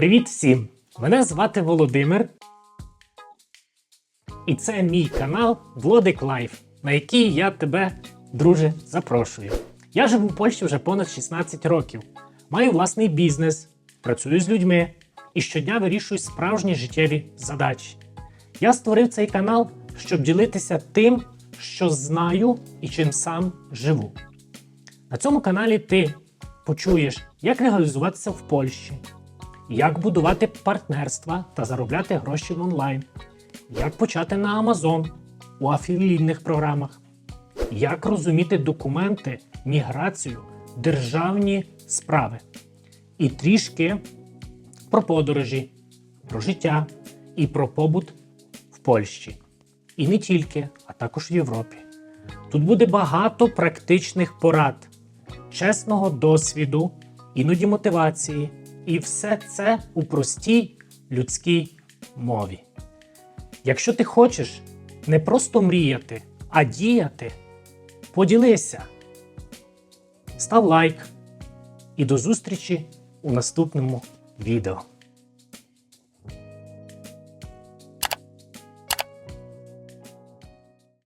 Привіт всім! Мене звати Володимир. І це мій канал Владик Лайф, на який я тебе, друже, запрошую. Я живу в Польщі вже понад 16 років, маю власний бізнес, працюю з людьми і щодня вирішую справжні життєві задачі. Я створив цей канал, щоб ділитися тим, що знаю і чим сам живу. На цьому каналі ти почуєш, як легалізуватися в Польщі, як будувати партнерства та заробляти гроші в онлайн, як почати на Amazon у афілійних програмах, як розуміти документи, міграцію, державні справи і трішки про подорожі, про життя і про побут в Польщі. І не тільки, а також в Європі. Тут буде багато практичних порад, чесного досвіду, іноді мотивації, і все це у простій людській мові. Якщо ти хочеш не просто мріяти, а діяти, поділися, став лайк і до зустрічі у наступному відео.